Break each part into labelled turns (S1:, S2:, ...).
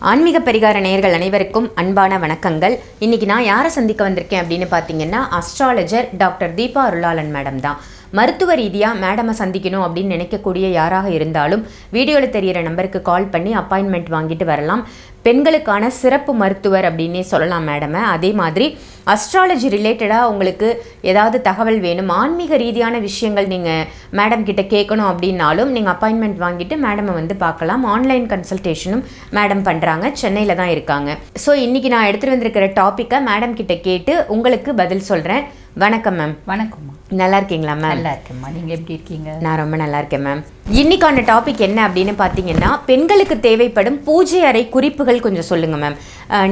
S1: ஆன்மீக பரிகார நேயர்கள் அனைவருக்கும் அன்பான வணக்கங்கள். இன்னைக்கு நான் யாரை சந்திக்க வந்திருக்கேன் அப்படின்னு பார்த்தீங்கன்னா astrologer doctor Deepa Arulalan madam தான். மருத்துவ ரீதியாக மேடமை சந்திக்கணும் அப்படின்னு நினைக்கக்கூடிய யாராக இருந்தாலும் வீடியோவில் தெரியிற நம்பருக்கு கால் பண்ணி அப்பாயின்மெண்ட் வாங்கிட்டு வரலாம். பெண்களுக்கான சிறப்பு மருத்துவர் அப்படின்னே சொல்லலாம் மேடமை அதே மாதிரி அஸ்ட்ராலஜி ரிலேட்டடாக உங்களுக்கு ஏதாவது தகவல் வேணும் ஆன்மீக ரீதியான விஷயங்கள் நீங்கள் மேடம் கிட்ட கேட்கணும் அப்படின்னாலும் நீங்கள் அப்பாயின்மெண்ட் வாங்கிட்டு மேடமை வந்து பார்க்கலாம். ஆன்லைன் கன்சல்டேஷனும் மேடம் பண்ணுறாங்க சென்னையில் தான் இருக்காங்க. ஸோ இன்றைக்கி நான் எடுத்துகிட்டு வந்திருக்கிற டாப்பிக்கை மேடம் கிட்ட கேட்டு உங்களுக்கு பதில் சொல்கிறேன் வணக்கம் மேம்
S2: வணக்கம்மா
S1: நல்லா இருக்கீங்களா மேம்
S2: நல்லா இருக்கேம்மா நீங்கள் எப்படி இருக்கீங்க?
S1: நான் ரொம்ப நல்லா இருக்கேன் மேம் இன்னைக்கான டாபிக் என்ன அப்படின்னு பார்த்தீங்கன்னா பெண்களுக்கு தேவைப்படும் பூஜை அறை குறிப்புகள் கொஞ்சம் சொல்லுங்கள் மேம்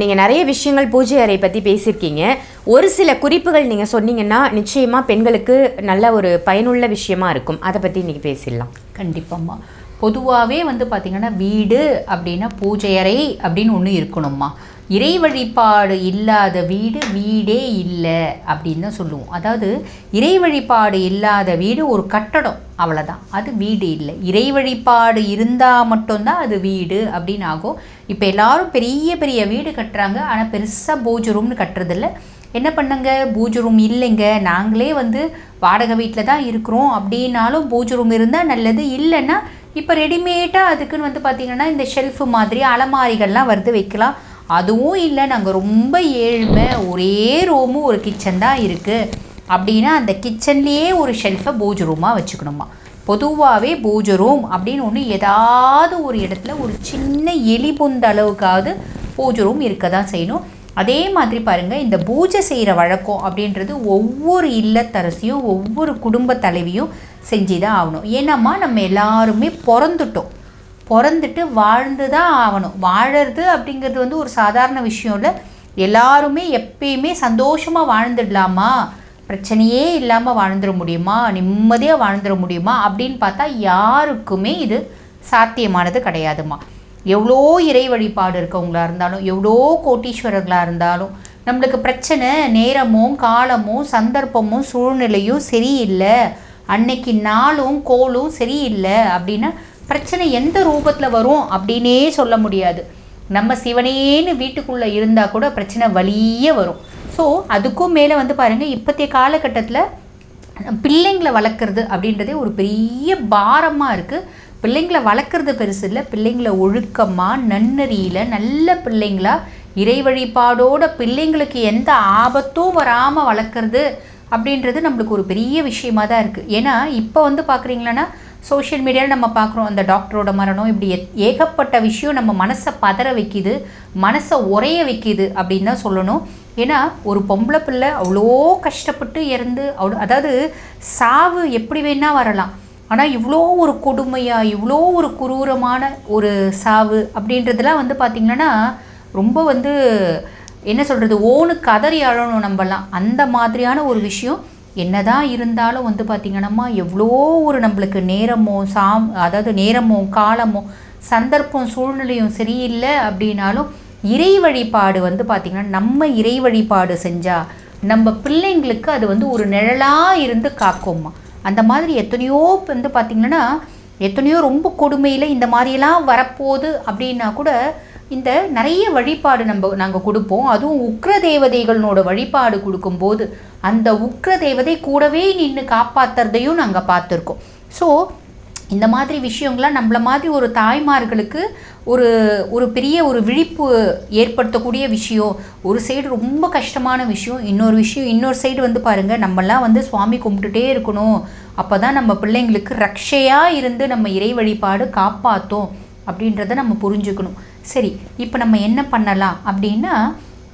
S1: நீங்கள் நிறைய விஷயங்கள் பூஜை அறை பற்றி பேசியிருக்கீங்க. ஒரு சில குறிப்புகள் நீங்கள் சொன்னீங்கன்னா நிச்சயமாக பெண்களுக்கு நல்ல ஒரு பயனுள்ள விஷயமா இருக்கும். அதை பற்றி இன்னைக்கு பேசிடலாம்.
S2: கண்டிப்பாம்மா. பொதுவாகவே வந்து பார்த்திங்கன்னா வீடு அப்படின்னா பூஜை அறை அப்படின்னு ஒன்று இருக்கணும்மா. இறை வழிபாடு இல்லாத வீடு வீடே இல்லை அப்படின்னு தான் சொல்லுவோம். அதாவது இறை வழிபாடு இல்லாத வீடு ஒரு கட்டடம் அவ்வளோதான் அது வீடு இல்லை. இறை வழிபாடு இருந்தால் மட்டும்தான் அது வீடு அப்படின்னு ஆகும். இப்போ எல்லாரும் பெரிய பெரிய வீடு கட்டுறாங்க. ஆனால் பெருசாக பூஜை ரூம்னு கட்டுறதில்ல. என்ன பண்ணுங்க? பூஜை ரூம் இல்லைங்க. நாங்களே வந்து வாடகை வீட்டில் தான் இருக்கிறோம். அப்படின்னாலும் பூஜை ரூம் இருந்தால் நல்லது. இல்லைன்னா இப்போ ரெடிமேடாக அதுக்குன்னு வந்து பார்த்திங்கன்னா இந்த ஷெல்ஃபு மாதிரி அலமாரிகள்லாம் வருது வைக்கலாம். அதுவும் இல்லை நாங்கள் ரொம்ப ஏழ்மை ஒரே ரூமும் ஒரு கிச்சன் தான் இருக்குது அப்படின்னா அந்த கிச்சன்லேயே ஒரு ஷெல்ஃபை பூஜை ரூமாக வச்சுக்கணுமா? பொதுவாகவே பூஜை ரூம் அப்படின்னு ஒன்று ஏதாவது ஒரு இடத்துல ஒரு சின்ன எலி பொந்த அளவுக்காவது பூஜை ரூம் இருக்க தான் செய்யணும். அதே மாதிரி பாருங்கள் இந்த பூஜை செய்கிற வழக்கம் அப்படின்றது ஒவ்வொரு இல்லத்தரசியும் ஒவ்வொரு குடும்ப தலைவியும் செஞ்சு தான் ஆகணும். ஏன்னாம்மா நம்ம எல்லாருமே பிறந்துட்டோம். பிறந்துட்டு வாழ்ந்து தான் ஆகணும். வாழறது அப்படிங்கிறது வந்து ஒரு சாதாரண விஷயம் இல்லை. எல்லாருமே எப்பயுமே சந்தோஷமாக வாழ்ந்துடலாமா? பிரச்சனையே இல்லாமல் வாழ்ந்துட முடியுமா? நிம்மதியாக வாழ்ந்துட முடியுமா? அப்படின்னு பார்த்தா யாருக்குமே இது சாத்தியமானது கிடையாதுமா. எவ்வளோ இறை வழிபாடு இருக்கவங்களா இருந்தாலும் எவ்வளோ கோட்டீஸ்வரர்களாக இருந்தாலும் நம்மளுக்கு பிரச்சனை நேரமும் காலமும் சந்தர்ப்பமும் சூழ்நிலையும் சரியில்லை. அன்னைக்கு நாளும் கோளும் சரியில்லை அப்படின்னா பிரச்சனை எந்த ரூபத்தில் வரும் அப்படின்னே சொல்ல முடியாது. நம்ம சிவனேன்னு வீட்டுக்குள்ளே இருந்தால் கூட பிரச்சனை வலியே வரும். ஸோ அதுக்கும் மேலே வந்து பாருங்கள் இப்போத்திய காலகட்டத்தில் பிள்ளைங்களை வளர்க்குறது அப்படின்றதே ஒரு பெரிய பாரமாக இருக்குது பிள்ளைங்களை வளர்க்குறது பெருசு இல்லை. பிள்ளைங்களை ஒழுக்கமாக நன்னறியில் நல்ல பிள்ளைங்களா இறை வழிபாடோட பிள்ளைங்களுக்கு எந்த ஆபத்தும் வராமல் வளர்க்குறது அப்படின்றது நம்மளுக்கு ஒரு பெரிய விஷயமா தான் இருக்குது ஏன்னா இப்போ வந்து பார்க்குறீங்களன்னா சோஷியல் மீடியாவில் நம்ம பார்க்குறோம் அந்த டாக்டரோட மரணம் இப்படி ஏகப்பட்ட விஷயம் நம்ம மனசை பதற வைக்கிது மனசை உறைய வைக்கிது அப்படின்னு தான் சொல்லணும். ஏன்னா ஒரு பொம்பளை பிள்ளை அவ்வளோ கஷ்டப்பட்டு இறந்து அவ்வளோ அதாவது சாவு எப்படி வேணால் வரலாம். ஆனால் இவ்வளோ ஒரு கொடுமையாக இவ்வளோ ஒரு குரூரமான ஒரு சாவு அப்படின்றதெல்லாம் வந்து பார்த்திங்கன்னா ரொம்ப வந்து என்ன சொல்கிறது ஓனு கதறி அழணும் நம்மலாம். அந்த மாதிரியான ஒரு விஷயம் என்னதான் இருந்தாலும் வந்து பார்த்திங்கன்னா எவ்வளோ ஒரு நம்மளுக்கு நேரமோ சாம் அதாவது நேரமோ காலமோ சந்தர்ப்பம் சூழ்நிலையும் சரியில்லை அப்படின்னாலும் இறை வழிபாடு வந்து பார்த்திங்கன்னா நம்ம இறை வழிபாடு செஞ்சால் நம்ம பிள்ளைங்களுக்கு அது வந்து ஒரு நிழலாக இருந்து காக்கும்மா. அந்த மாதிரி எத்தனையோ வந்து பார்த்திங்கன்னா எத்தனையோ ரொம்ப கொடுமையில் இந்த மாதிரியெல்லாம் வரப்போகுது அப்படின்னா கூட இந்த நிறைய வழிபாடு நம்ம நாங்கள் கொடுப்போம். அதுவும் உக்ர தேவதைகளோட வழிபாடு கொடுக்கும்போது அந்த உக்ர தேவதை கூடவே நின்று காப்பாத்துறதையும் நாங்கள் பார்த்துருக்கோம். ஸோ இந்த மாதிரி விஷயங்கள்லாம் நம்மள மாதிரி ஒரு தாய்மார்களுக்கு ஒரு ஒரு பெரிய ஒரு விழிப்பு ஏற்படுத்தக்கூடிய விஷயம் ஒரு சைடு ரொம்ப கஷ்டமான விஷயம் இன்னொரு விஷயம் இன்னொரு சைடு வந்து பாருங்கள் நம்மலாம் வந்து சுவாமி கும்பிட்டுட்டே இருக்கணும். அப்போ தான் நம்ம பிள்ளைங்களுக்கு ரக்ஷையாக இருந்து நம்ம இறை வழிபாடு காப்பாற்றும் அப்படின்றத நம்ம புரிஞ்சுக்கணும். சரி இப்போ நம்ம என்ன பண்ணலாம் அப்படின்னா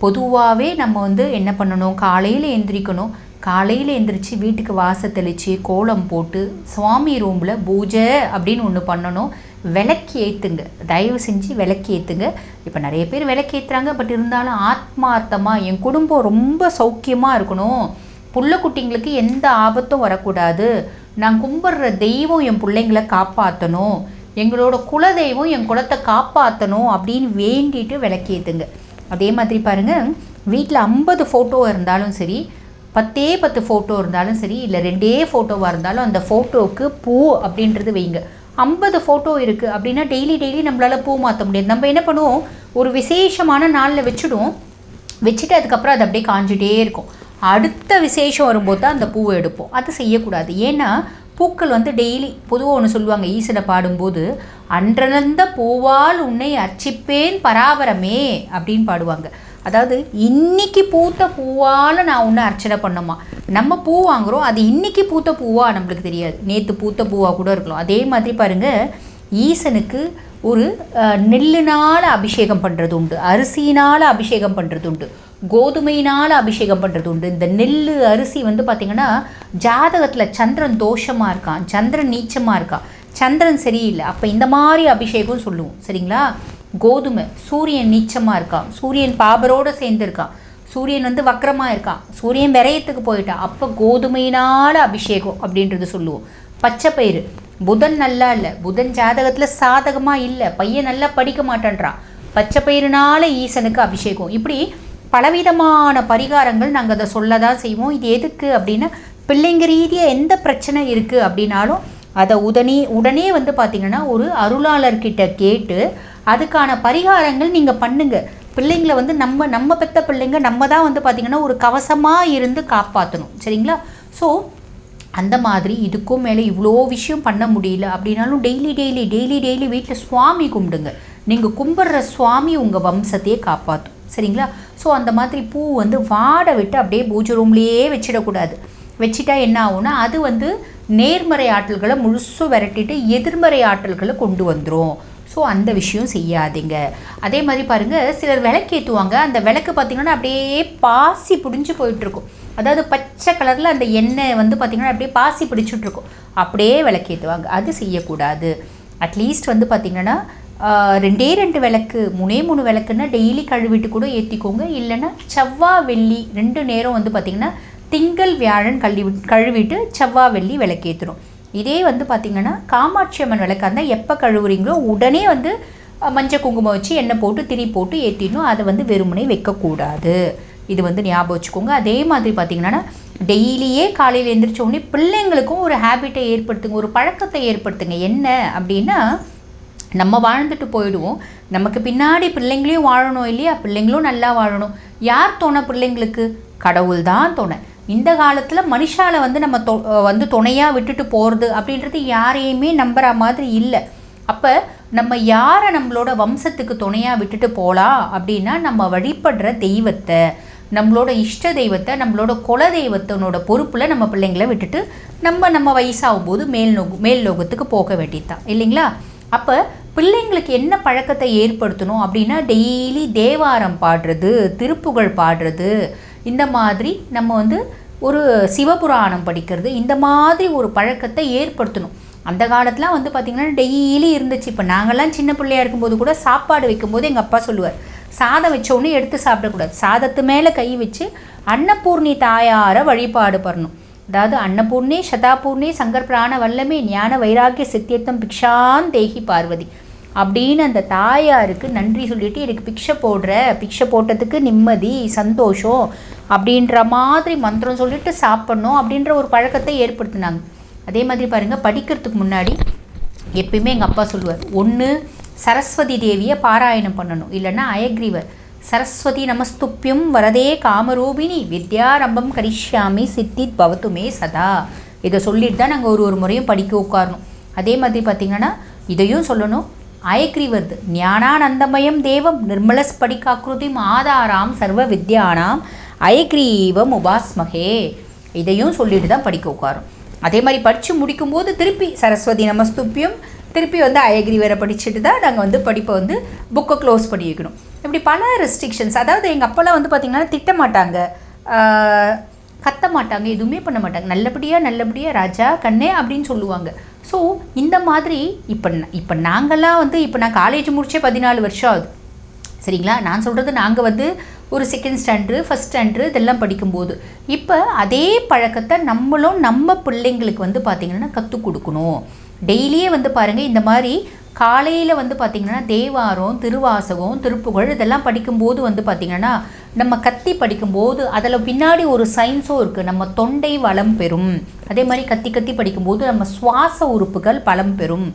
S2: பொதுவாகவே நம்ம வந்து என்ன பண்ணணும்? காலையில் எந்திரிக்கணும். காலையில் எந்திரிச்சு வீட்டுக்கு வாச தெளித்து கோலம் போட்டு சுவாமி ரூமில் பூஜை அப்படின்னு ஒன்று பண்ணணும். விளக்கு ஏற்றுங்க தயவு செஞ்சு விளக்கு ஏற்றுங்க இப்போ நிறைய பேர் விளக்கு ஏற்றுறாங்க பட் இருந்தாலும் ஆத்மார்த்தமாக என் குடும்பம் ரொம்ப சௌக்கியமாக இருக்கணும். புள்ள குட்டிங்களுக்கு எந்த ஆபத்தும் வரக்கூடாது. நான் கும்பிட்ற தெய்வம் என் பிள்ளைங்களை காப்பாற்றணும் எங்களோட குலதெய்வம் என் குலத்தை காப்பாற்றணும் அப்படின்னு வேண்டிட்டு விளக்கேத்துங்க அதே மாதிரி பாருங்கள் வீட்டில் ஐம்பது ஃபோட்டோ இருந்தாலும் சரி பத்தே பத்து ஃபோட்டோ இருந்தாலும் சரி இல்லை ரெண்டே ஃபோட்டோவாக இருந்தாலும் அந்த ஃபோட்டோவுக்கு பூ அப்படின்றது வைங்க. ஐம்பது ஃபோட்டோ இருக்குது அப்படின்னா டெய்லி டெய்லி நம்மளால் பூ மாற்ற முடியாது. நம்ம என்ன பண்ணுவோம்? ஒரு விசேஷமான நாளில் வச்சுடுவோம். வச்சுட்டு அதுக்கப்புறம் அது அப்படியே காஞ்சிட்டே இருக்கும். அடுத்த விசேஷம் வரும்போது தான் அந்த பூவை எடுப்போம். அது செய்யக்கூடாது. ஏன்னா பூக்கள் வந்து டெய்லி பொதுவாக ஒன்று சொல்லுவாங்க ஈசனை பாடும்போது அன்றனந்த பூவால் உன்னை அர்ச்சிப்பேன் பராபரமே அப்படின்னு பாடுவாங்க. அதாவது இன்னைக்கு பூத்த பூவால் நான் உன்னை அர்ச்சனை பண்ணோமா நம்ம பூ வாங்குகிறோம் அது இன்னைக்கு பூத்த பூவா? நம்மளுக்கு தெரியாது. நேற்று பூத்த பூவாக கூட இருக்கலாம். அதே மாதிரி பாருங்கள் ஈசனுக்கு ஒரு நெல்லுனால் அபிஷேகம் பண்ணுறது உண்டு அரிசினால் அபிஷேகம் பண்ணுறது உண்டு கோதுமையினால் அபிஷேகம் பண்ணுறது உண்டு. இந்த நெல் அரிசி வந்து பார்த்திங்கன்னா ஜாதகத்தில் சந்திரன் தோஷமாக இருக்கான் சந்திரன் நீச்சமாக இருக்கான். சந்திரன் சரியில்லை. அப்போ இந்த மாதிரி அபிஷேகம் சொல்லுவோம். சரிங்களா? கோதுமை. சூரியன் நீச்சமாக இருக்கான். சூரியன் பாபரோடு சேர்ந்து இருக்கான் சூரியன் வந்து வக்கரமாக இருக்கான். சூரியன் விரயத்துக்கு போயிட்டான் அப்போ கோதுமையினால் அபிஷேகம் அப்படின்றது சொல்லுவோம். பச்சை பயிறு. புதன் நல்லா இல்லை. புதன் ஜாதகத்தில் சாதகமாக இல்லை. பையன் நல்லா படிக்க மாட்டேன்றான். பச்சை பயிறுனால ஈசனுக்கு அபிஷேகம். இப்படி பலவிதமான பரிகாரங்கள் நாங்கள் அதை சொல்ல தான் செய்வோம். இது எதுக்கு அப்படின்னா பிள்ளைங்க ரீதியாக எந்த பிரச்சனை இருக்குது அப்படின்னாலும் அதை உடனே உடனே வந்து பார்த்திங்கன்னா ஒரு அருளாளர்கிட்ட கேட்டு அதுக்கான பரிகாரங்கள் நீங்கள் பண்ணுங்கள் பிள்ளைங்களை வந்து நம்ம நம்ம பெத்த பிள்ளைங்க நம்ம தான் வந்து பார்த்திங்கன்னா ஒரு கவசமாக இருந்து காப்பாற்றணும் சரிங்களா? ஸோ அந்த மாதிரி இதுக்கும் மேலே இவ்வளோ விஷயம் பண்ண முடியல அப்படின்னாலும் டெய்லி டெய்லி டெய்லி டெய்லி வீட்டில் சுவாமி கும்பிடுங்க. நீங்கள் கும்பிட்ற சுவாமி உங்கள் வம்சத்தையே காப்பாற்றும் சரிங்களா? ஸோ அந்த மாதிரி பூ வந்து வாட விட்டு அப்படியே பூஜை ரூம்லேயே வச்சிடக்கூடாது. வச்சிட்டா என்ன ஆகும்னா அது வந்து நேர்மறை ஆற்றல்களை முழுசும் விரட்டிட்டு எதிர்மறை ஆற்றல்களை கொண்டு வந்துடும் ஸோ அந்த விஷயம் செய்யாதீங்க. அதே மாதிரி பாருங்கள் சிலர் விளக்கேற்றுவாங்க அந்த விளக்கு பார்த்திங்கன்னா அப்படியே பாசி பிடிஞ்சு போயிட்டுருக்கும். அதாவது பச்சை கலரில் அந்த எண்ணெய் வந்து பார்த்திங்கன்னா அப்படியே பாசி பிடிச்சிட்ருக்கும் அப்படியே விளக்கேற்றுவாங்க அது செய்யக்கூடாது. அட்லீஸ்ட் வந்து பார்த்திங்கன்னா ரெண்டே ரெண்டு விளக்கு மூணே மூணு விளக்குன்னா டெய்லி கழுவிட்டு கூட ஏற்றிக்கோங்க இல்லைன்னா செவ்வாய் வெள்ளி ரெண்டு நேரம் வந்து பார்த்திங்கன்னா திங்கள் வியாழன் கழுவி கழுவிட்டு செவ்வாய் வெள்ளி விளக்கேற்றுரும் இதே வந்து பார்த்திங்கன்னா காமாட்சி அம்மன் விளக்கா இருந்தால் எப்போ கழுவுறீங்களோ உடனே வந்து மஞ்சள் குங்குமம் வச்சு எண்ணெய் போட்டு திரி போட்டு ஏற்றிடணும் அதை வந்து வெறுமனே வைக்கக்கூடாது. இது வந்து ஞாபகம் வச்சுக்கோங்க. அதே மாதிரி பார்த்திங்கன்னா டெய்லியே காலையில் எழுந்திரிச்ச உடனே பிள்ளைங்களுக்கும் ஒரு ஹேபிட்டை ஏற்படுத்துங்க. ஒரு பழக்கத்தை ஏற்படுத்துங்க. என்ன அப்படின்னா நம்ம வாழ்ந்துட்டு போயிடுவோம். நமக்கு பின்னாடி பிள்ளைங்களையும் வாழணும் இல்லையா? பிள்ளைங்களும் நல்லா வாழணும். யார் தோணை பிள்ளைங்களுக்கு? கடவுள் தான் தோணை. இந்த காலத்தில் மனுஷால வந்து நம்ம தொ வந்து துணையாக விட்டுட்டு போகிறது அப்படின்றது யாரையுமே நம்புகிற மாதிரி இல்லை. அப்போ நம்ம யாரை நம்மளோட வம்சத்துக்கு துணையாக விட்டுட்டு போகலாம் அப்படின்னா நம்ம வழிபடுற தெய்வத்தை நம்மளோட இஷ்ட தெய்வத்தை நம்மளோட குல தெய்வத்தினோட பொறுப்பில் நம்ம பிள்ளைங்களை விட்டுட்டு நம்ம நம்ம வயசாகும் போது மேல் நோகு மேல் லோகத்துக்கு போக வேண்டியதுதான் இல்லைங்களா? அப்போ பிள்ளைங்களுக்கு என்ன பழக்கத்தை ஏற்படுத்தணும் அப்படின்னா டெய்லி தேவாரம் பாடுறது திருப்புகழ் பாடுறது இந்த மாதிரி நம்ம வந்து ஒரு சிவபுராணம் படிக்கிறது இந்த மாதிரி ஒரு பழக்கத்தை ஏற்படுத்தணும். அந்த காலத்தில் வந்து பார்த்திங்கன்னா டெய்லி இருந்துச்சு. இப்போ நாங்கள்லாம் சின்ன பிள்ளையா இருக்கும்போது கூட சாப்பாடு வைக்கும்போது எங்கள் அப்பா சொல்லுவார் சாதம் வச்சோன்னே எடுத்து சாப்பிடக்கூடாது. சாதத்து மேலே கை வச்சு அன்னபூர்ணி தாயாரை வழிபாடு பண்ணணும். அதாவது அன்னபூர்ணி சதாபூர்ணி சங்கர் பிராண வல்லமே ஞான வைராக்கிய சித்தியத்தம் பிக்ஷான் தேகி பார்வதி. அப்படின்னு அந்த தாயாருக்கு நன்றி சொல்லிட்டு எனக்கு பிக்ஷை போடுற பிக்ஷை போட்டதுக்கு நிம்மதி சந்தோஷம் அப்படின்ற மாதிரி மந்திரம் சொல்லிட்டு சாப்பிட்ணும் அப்படின்ற ஒரு பழக்கத்தை ஏற்படுத்தினாங்க. அதே மாதிரி பாருங்கள் படிக்கிறதுக்கு முன்னாடி எப்பயுமே எங்கள் அப்பா சொல்லுவார் ஒன்று சரஸ்வதி தேவியை பாராயணம் பண்ணணும் இல்லைன்னா அயக்ரீவர். சரஸ்வதி நமஸ்துப்பியம் வரதே காமரூபிணி வித்யாரம்பம் கரிஷ்யாமி சித்தி பவத்துமே சதா. இதை சொல்லிட்டு தான் நாங்கள் ஒரு ஒரு முறையும் படிக்க உட்காரணும். அதே மாதிரி பார்த்திங்கன்னா இதையும் சொல்லணும். அயக்ரீவர்து ஞானானந்தமயம் தேவம் நிர்மலஸ்படிகாக்கிருதிம் ஆதாராம் சர்வ வித்யானாம் அயக்ரீவம் உபாஸ்மகே. இதையும் சொல்லிட்டு தான் படிக்க உட்காரும். அதே மாதிரி படித்து முடிக்கும்போது திருப்பி சரஸ்வதி நமஸ்துப்பியம் திருப்பி வந்து அயக்ரீவரை படிச்சுட்டு தான் நாங்கள் வந்து படிப்பை வந்து புக்கை க்ளோஸ் பண்ணி வைக்கணும். இப்படி பல ரெஸ்ட்ரிக்ஷன்ஸ் அதாவது எங்கள் அப்போல்லாம் வந்து பார்த்திங்கன்னா திட்ட மாட்டாங்க கத்த மாட்டாங்க எதுவுமே பண்ண மாட்டாங்க. நல்லபடியாக நல்லபடியாக ராஜா கண்ணே அப்படின்னு சொல்லுவாங்க. ஸோ இந்த மாதிரி இப்போ இப்போ நாங்கள்லாம் வந்து இப்போ நான் காலேஜ் முடிச்சே பதினாலு வருஷம் ஆகுது. சரிங்களா? நான் சொல்கிறது நாங்கள் வந்து ஒரு செகண்ட் ஸ்டாண்டர்டு ஃபஸ்ட் ஸ்டாண்டர்டு இதெல்லாம் படிக்கும்போது. இப்போ அதே பழக்கத்தை நம்மளும் நம்ம பிள்ளைங்களுக்கு வந்து பார்த்திங்கன்னா கற்றுக் கொடுக்கணும். டெய்லியே வந்து பாருங்கள் இந்த மாதிரி காலையில் வந்து பார்த்திங்கன்னா தேவாரம் திருவாசகம் திருப்புகழ் இதெல்லாம் படிக்கும்போது வந்து பார்த்திங்கன்னா நம்ம கத்தி படிக்கும்போது அதில் பின்னாடி ஒரு சயின்ஸும் இருக்குது நம்ம தொண்டை வளம் பெறும். அதே மாதிரி கத்தி கத்தி படிக்கும்போது நம்ம சுவாச உறுப்புகள் பலம் பெறும்.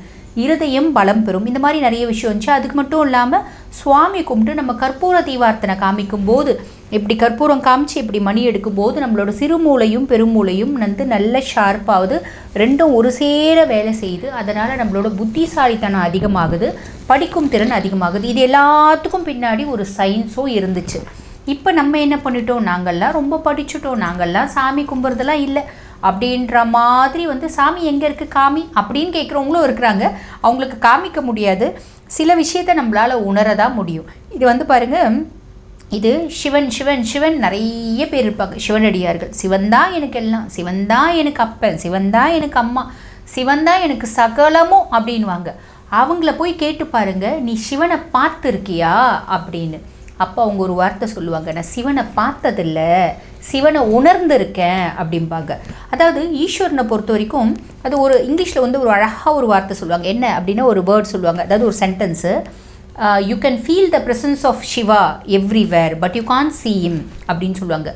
S2: இருதயம் பலம் பெறும். இந்த மாதிரி நிறைய விஷயம் இருந்துச்சு. அதுக்கு மட்டும் இல்லாமல் சுவாமி கும்பிட்டு நம்ம கற்பூர தீவார்த்தனை காமிக்கும் போது இப்படி கற்பூரம் காமிச்சு இப்படி மணி எடுக்கும்போது நம்மளோட சிறுமூளையும் பெருமூளையும் வந்து நல்ல ஷார்ப்பாகுது ரெண்டும் ஒரு சேர வேலை செய்யுது அதனால் நம்மளோட புத்திசாலித்தனம் அதிகமாகுது படிக்கும் திறன் அதிகமாகுது. இது எல்லாத்துக்கும் பின்னாடி ஒரு சயின்ஸும் இருந்துச்சு. இப்போ நம்ம என்ன பண்ணிட்டோம்? நாங்கள்லாம் ரொம்ப படிச்சுட்டோம். நாங்கள்லாம் சாமி கும்புறதெல்லாம் இல்லை. அப்படின்ற மாதிரி வந்து சாமி எங்கே இருக்குது காமி? அப்படின்னு கேட்குறவங்களும் இருக்கிறாங்க. அவங்களுக்கு காமிக்க முடியாது. சில விஷயத்தை நம்மளால் உணரதான் முடியும். இது வந்து பாருங்கள் இது சிவன் சிவன் சிவன் நிறைய பேர் இருப்பாங்க. சிவனடியார்கள். சிவன் தான் எனக்கு எல்லாம். சிவன் தான் எனக்கு அப்பன். சிவன் தான் எனக்கு அம்மா. சிவன் தான் எனக்கு சகலமும் அப்படின்வாங்க அவங்கள போய் கேட்டு பாருங்க நீ சிவனை பார்த்துருக்கியா? அப்படின்னு. அப்போ அவங்க ஒரு வார்த்தை சொல்லுவாங்க நான் சிவனை பார்த்ததில்ல சிவனை உணர்ந்திருக்கேன் அப்படிம்பாங்க. அதாவது ஈஸ்வரனை பொறுத்த வரைக்கும் அது ஒரு இங்கிலீஷில் வந்து ஒரு அழகாக ஒரு வார்த்தை சொல்லுவாங்க. என்ன அப்படின்னா ஒரு வேர்ட் சொல்லுவாங்க. அதாவது ஒரு sentence you can feel the presence of Shiva everywhere but you can see him அப்படின்னு சொல்லுவாங்க.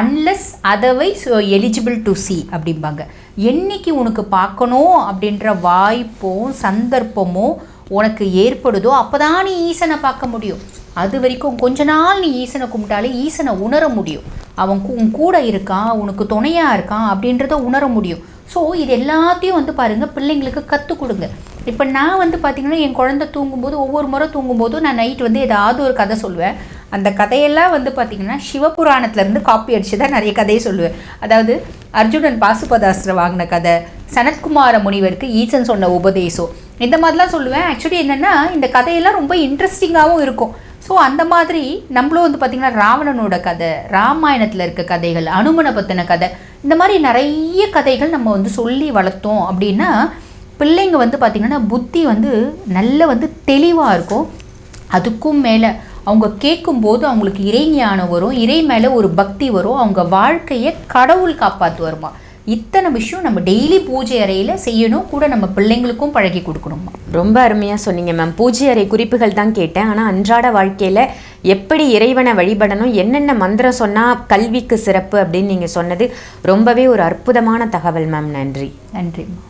S2: Unless otherwise eligible to see அப்படிம்பாங்க. என்னைக்கு உனக்கு பார்க்கணும் அப்படின்ற வாய்ப்பும் சந்தர்ப்பமும் உனக்கு ஏற்படுதோ அப்போ தான் நீ ஈசனை பார்க்க முடியும். அது வரைக்கும் கொஞ்ச நாள் நீ ஈசனை கும்பிட்டாலே ஈசனை உணர முடியும். அவன் உன் கூட இருக்கான் உனக்கு துணையாக இருக்கான் அப்படின்றத உணர முடியும். ஸோ இது எல்லாத்தையும் வந்து பாருங்கள் பிள்ளைங்களுக்கு கற்றுக் கொடுங்க. இப்போ நான் வந்து பார்த்திங்கன்னா என் குழந்தை தூங்கும்போது ஒவ்வொரு முறை தூங்கும்போதும் நான் நைட் வந்து ஏதாவது ஒரு கதை சொல்லுவேன். அந்த கதையெல்லாம் வந்து பார்த்திங்கன்னா சிவபுராணத்துலேருந்து காப்பி அடித்து தான் நிறைய கதையை சொல்லுவேன். அதாவது அர்ஜுனன் பாசுபதாஸ்திரம் வாங்கின கதை சனத்குமார முனிவருக்கு ஈசன் சொன்ன உபதேசம். இந்த மாதிரிலாம் சொல்லுவேன். ஆக்சுவலி என்னென்னா இந்த கதையெல்லாம் ரொம்ப இன்ட்ரெஸ்டிங்காகவும் இருக்கும். ஸோ அந்த மாதிரி நம்மளும் வந்து பார்த்திங்கன்னா ராவணனோட கதை ராமாயணத்தில் இருக்க கதைகள் அனுமனை பற்றின கதை இந்த மாதிரி நிறைய கதைகள் நம்ம வந்து சொல்லி வளர்த்தோம் அப்படின்னா பிள்ளைங்க வந்து பார்த்திங்கன்னா புத்தி வந்து நல்ல வந்து தெளிவாக இருக்கும். அதுக்கும் மேலே அவங்க கேட்கும்போது அவங்களுக்கு இறை ஞானம் வரும். இறை மேலே ஒரு பக்தி வரும். அவங்க வாழ்க்கையை கடவுள் காப்பாற்றுவாருமா இத்தனை விஷயம் நம்ம டெய்லி பூஜை அறையில் செய்யணும். கூட நம்ம பிள்ளைங்களுக்கும் பழகி கொடுக்கணுமா?
S1: ரொம்ப அருமையாக சொன்னீங்க மேம் பூஜை அறை குறிப்புகள் தான் கேட்டேன். ஆனால் அன்றாட வாழ்க்கையில் எப்படி இறைவனை வழிபடணும் என்னென்ன மந்திரம் சொன்னால் கல்விக்கு சிறப்பு அப்படின்னு நீங்கள் சொன்னது ரொம்பவே ஒரு அற்புதமான தகவல் மேம் நன்றி.
S2: நன்றிம்மா